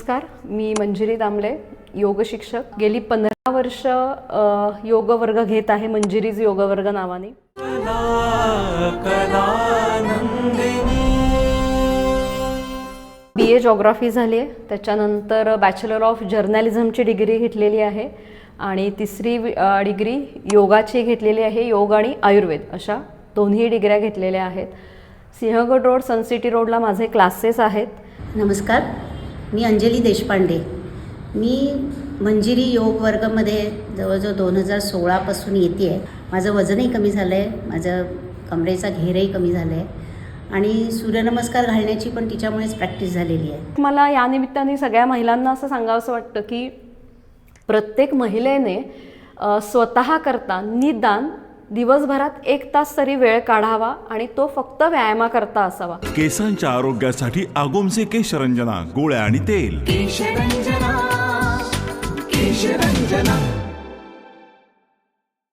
नमस्कार मी मंजिरी दामले योग शिक्षक. गेली पंधरा वर्ष योग वर्ग घेत आहे मंजिरीज योग वर्ग नावाने. बी ए जॉग्राफी झाली आहे. त्याच्यानंतर बॅचलर ऑफ जर्नॅलिझमची डिग्री घेतलेली आहे आणि तिसरी डिग्री योगाची घेतलेली आहे योग आणि आयुर्वेद. अशा दोन्ही डिग्र्या घेतलेल्या आहेत. सिंहगड रोड सनसिटी रोडला माझे क्लासेस आहेत. नमस्कार. मी अंजली देशपांडे. मी मंजिरी योग वर्गमध्ये जवळजवळ दोन हजार सोळापासून येते आहे माझं वजनही कमी झालं आहे माझं कमरेचा घेरही कमी झालं आहे आणि सूर्यनमस्कार घालण्याची पण तिच्यामुळेच प्रॅक्टिस झालेली आहे. मला या निमित्ताने सगळ्या महिलांना असं सांगावंसं वाटतं की प्रत्येक महिलेने स्वतः करता निदान दिवसभरात एक तास तरी वेळ काढावा आणि तो फक्त व्यायामाकरता असावा. केसांच्या आरोग्यासाठी आगोमचे केशरंजना गोळ्या आणि तेल. केशरंजना केशरंजना.